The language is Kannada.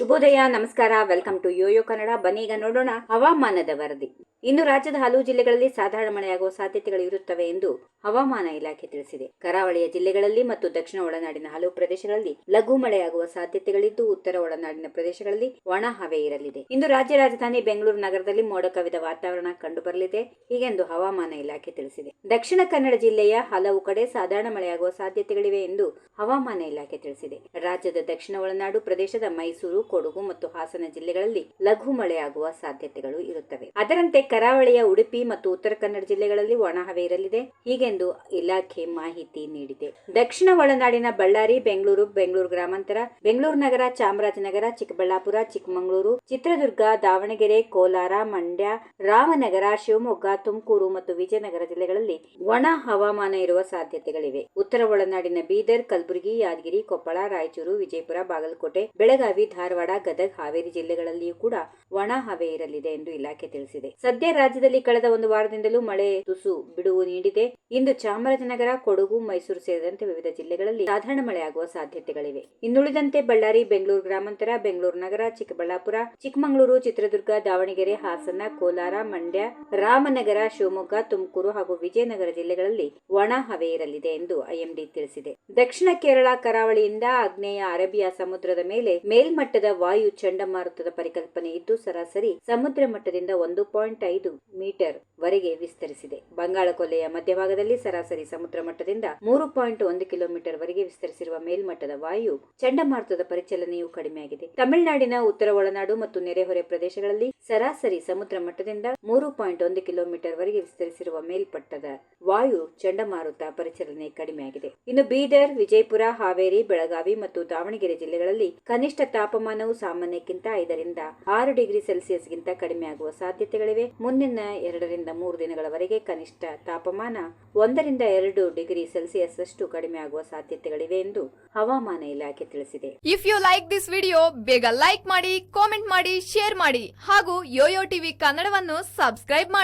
ಶುಭೋದಯ, ನಮಸ್ಕಾರ. Welcome to Yoyo Kannada. ಬನ್ನಿ, ಈಗ ನೋಡೋಣ ಹವಾಮಾನದ ವರದಿ. ಇನ್ನು ರಾಜ್ಯದ ಹಲವು ಜಿಲ್ಲೆಗಳಲ್ಲಿ ಸಾಧಾರಣ ಮಳೆಯಾಗುವ ಸಾಧ್ಯತೆಗಳು ಇರುತ್ತವೆ ಎಂದು ಹವಾಮಾನ ಇಲಾಖೆ ತಿಳಿಸಿದೆ. ಕರಾವಳಿಯ ಜಿಲ್ಲೆಗಳಲ್ಲಿ ಮತ್ತು ದಕ್ಷಿಣ ಒಳನಾಡಿನ ಹಲವು ಪ್ರದೇಶಗಳಲ್ಲಿ ಲಘು ಮಳೆಯಾಗುವ ಸಾಧ್ಯತೆಗಳಿದ್ದು, ಉತ್ತರ ಒಳನಾಡಿನ ಪ್ರದೇಶಗಳಲ್ಲಿ ಒಣ ಹವೆ ಇರಲಿದೆ. ಇಂದು ರಾಜ್ಯ ರಾಜಧಾನಿ ಬೆಂಗಳೂರು ನಗರದಲ್ಲಿ ಮೋಡ ಕವಿದ ವಾತಾವರಣ ಕಂಡುಬರಲಿದೆ. ಹೀಗೆಂದು ಹವಾಮಾನ ಇಲಾಖೆ ತಿಳಿಸಿದೆ. ದಕ್ಷಿಣ ಕನ್ನಡ ಜಿಲ್ಲೆಯ ಹಲವು ಕಡೆ ಸಾಧಾರಣ ಮಳೆಯಾಗುವ ಸಾಧ್ಯತೆಗಳಿವೆ ಎಂದು ಹವಾಮಾನ ಇಲಾಖೆ ತಿಳಿಸಿದೆ. ರಾಜ್ಯದ ದಕ್ಷಿಣ ಒಳನಾಡು ಪ್ರದೇಶದ ಮೈಸೂರು, ಕೊಡಗು ಮತ್ತು ಹಾಸನ ಜಿಲ್ಲೆಗಳಲ್ಲಿ ಲಘು ಮಳೆಯಾಗುವ ಸಾಧ್ಯತೆಗಳು ಇರುತ್ತವೆ. ಅದರಂತೆ ಕರಾವಳಿಯ ಉಡುಪಿ ಮತ್ತು ಉತ್ತರ ಕನ್ನಡ ಜಿಲ್ಲೆಗಳಲ್ಲಿ ಒಣಹವೆ ಇರಲಿದೆ. ಹೀಗೆಂದು ಇಲಾಖೆ ಮಾಹಿತಿ ನೀಡಿದೆ. ದಕ್ಷಿಣ ಒಳನಾಡಿನ ಬಳ್ಳಾರಿ, ಬೆಂಗಳೂರು ಬೆಂಗಳೂರು ಗ್ರಾಮಾಂತರ, ಬೆಂಗಳೂರು ನಗರ, ಚಾಮರಾಜನಗರ, ಚಿಕ್ಕಬಳ್ಳಾಪುರ, ಚಿಕ್ಕಮಗಳೂರು, ಚಿತ್ರದುರ್ಗ, ದಾವಣಗೆರೆ, ಕೋಲಾರ, ಮಂಡ್ಯ, ರಾಮನಗರ, ಶಿವಮೊಗ್ಗ, ತುಮಕೂರು ಮತ್ತು ವಿಜಯನಗರ ಜಿಲ್ಲೆಗಳಲ್ಲಿ ಒಣ ಹವಾಮಾನ ಇರುವ ಸಾಧ್ಯತೆಗಳಿವೆ. ಉತ್ತರ ಒಳನಾಡಿನ ಬೀದರ್, ಕಲಬುರಗಿ ಯಾದಗಿರಿ, ಕೊಪ್ಪಳ, ರಾಯಚೂರು, ವಿಜಯಪುರ, ಬಾಗಲಕೋಟೆ, ಬೆಳಗಾವಿ, ಧಾರವಾಡ, ಗದಗ, ಹಾವೇರಿ ಜಿಲ್ಲೆಗಳಲ್ಲಿಯೂ ಕೂಡ ಒಣ ಹವೆ ಇರಲಿದೆ ಎಂದು ಇಲಾಖೆ ತಿಳಿಸಿದೆ. ಸದ್ಯ ರಾಜ್ಯದಲ್ಲಿ ಕಳೆದ ಒಂದು ವಾರದಿಂದಲೂ ಮಳೆ, ತುಸು, ಬಿಡುವು ನೀಡಿದೆ. ಇಂದು ಚಾಮರಾಜನಗರ, ಕೊಡಗು, ಮೈಸೂರು ಸೇರಿದಂತೆ ವಿವಿಧ ಜಿಲ್ಲೆಗಳಲ್ಲಿ ಸಾಧಾರಣ ಮಳೆಯಾಗುವ ಸಾಧ್ಯತೆಗಳಿವೆ. ಇನ್ನುಳಿದಂತೆ ಬಳ್ಳಾರಿ, ಬೆಂಗಳೂರು ಗ್ರಾಮಾಂತರ, ಬೆಂಗಳೂರು ನಗರ, ಚಿಕ್ಕಬಳ್ಳಾಪುರ, ಚಿಕ್ಕಮಗಳೂರು, ಚಿತ್ರದುರ್ಗ, ದಾವಣಗೆರೆ, ಹಾಸನ, ಕೋಲಾರ, ಮಂಡ್ಯ, ರಾಮನಗರ, ಶಿವಮೊಗ್ಗ, ತುಮಕೂರು ಹಾಗೂ ವಿಜಯನಗರ ಜಿಲ್ಲೆಗಳಲ್ಲಿ ಒಣ ಹವೆ ಇರಲಿದೆ ಎಂದು ಐಎಂಡಿ ತಿಳಿಸಿದೆ. ದಕ್ಷಿಣ ಕೇರಳ ಕರಾವಳಿಯಿಂದ ಆಗ್ನೇಯ ಅರೇಬಿಯಾ ಸಮುದ್ರದ ಮೇಲೆ ಮೇಲ್ಮಟ್ಟದ ವಾಯು ಚಂಡಮಾರುತದ ಪರಿಕಲ್ಪನೆ ಇದ್ದು ಸರಾಸರಿ ಸಮುದ್ರ ಮಟ್ಟದಿಂದ ಒಂದು ಪಾಯಿಂಟ್ ಐದು ಮೀಟರ್ ವರೆಗೆ ವಿಸ್ತರಿಸಿದೆ. ಬಂಗಾಳ ಕೊಲೆಯ ಮಧ್ಯಭಾಗದಲ್ಲಿ ಸರಾಸರಿ ಸಮುದ್ರ ಮಟ್ಟದಿಂದ ಮೂರು ಪಾಯಿಂಟ್ ಒಂದು ಕಿಲೋಮೀಟರ್ ವರೆಗೆ ವಿಸ್ತರಿಸಿರುವ ಮೇಲ್ಮಟ್ಟದ ವಾಯು ಚಂಡಮಾರುತದ ಪರಿಚಲನೆಯು ಕಡಿಮೆಯಾಗಿದೆ. ತಮಿಳುನಾಡಿನ ಉತ್ತರ ಒಳನಾಡು ಮತ್ತು ನೆರೆಹೊರೆ ಪ್ರದೇಶಗಳಲ್ಲಿ ಸರಾಸರಿ ಸಮುದ್ರ ಮಟ್ಟದಿಂದ ಮೂರು ಪಾಯಿಂಟ್ ಒಂದು ಕಿಲೋಮೀಟರ್ ವರೆಗೆ ವಿಸ್ತರಿಸಿರುವ ಮೇಲ್ಪಟ್ಟದ ವಾಯು ಚಂಡಮಾರುತ ಪರಿಚಲನೆ ಕಡಿಮೆಯಾಗಿದೆ. ಇನ್ನು ಬೀದರ್, ವಿಜಯಪುರ ಹಾವೇರಿ, ಬೆಳಗಾವಿ ಮತ್ತು ದಾವಣಗೆರೆ ಜಿಲ್ಲೆಗಳಲ್ಲಿ ಕನಿಷ್ಠ ತಾಪಮಾನವು ಸಾಮಾನ್ಯಕ್ಕಿಂತ ಐದರಿಂದ ಆರು ಡಿಗ್ರಿ ಸೆಲ್ಸಿಯಸ್ಗಿಂತ ಕಡಿಮೆಯಾಗುವ ಸಾಧ್ಯತೆಗಳಿವೆ. ಮುಂದಿನ ಎರಡರಿಂದ ಮೂರು ದಿನಗಳವರೆಗೆ ಕನಿಷ್ಠ ತಾಪಮಾನ ಒಂದರಿಂದ ಎರಡು ಡಿಗ್ರಿ ಸೆಲ್ಸಿಯಸ್ ಅಷ್ಟು ಕಡಿಮೆಯಾಗುವ ಸಾಧ್ಯತೆಗಳಿವೆ ಎಂದು ಹವಾಮಾನ ಇಲಾಖೆ ತಿಳಿಸಿದೆ. If you like this video ಬೇಗ ಲೈಕ್ ಮಾಡಿ ಕಾಮೆಂಟ್ ಮಾಡಿ ಶೇರ್ ಮಾಡಿ ಹಾಗೂ ಯೋಯೋ ಟಿವಿ ಕನ್ನಡವನ್ನು ಸಬ್ಸ್ಕ್ರೈಬ್ ಮಾಡಿ.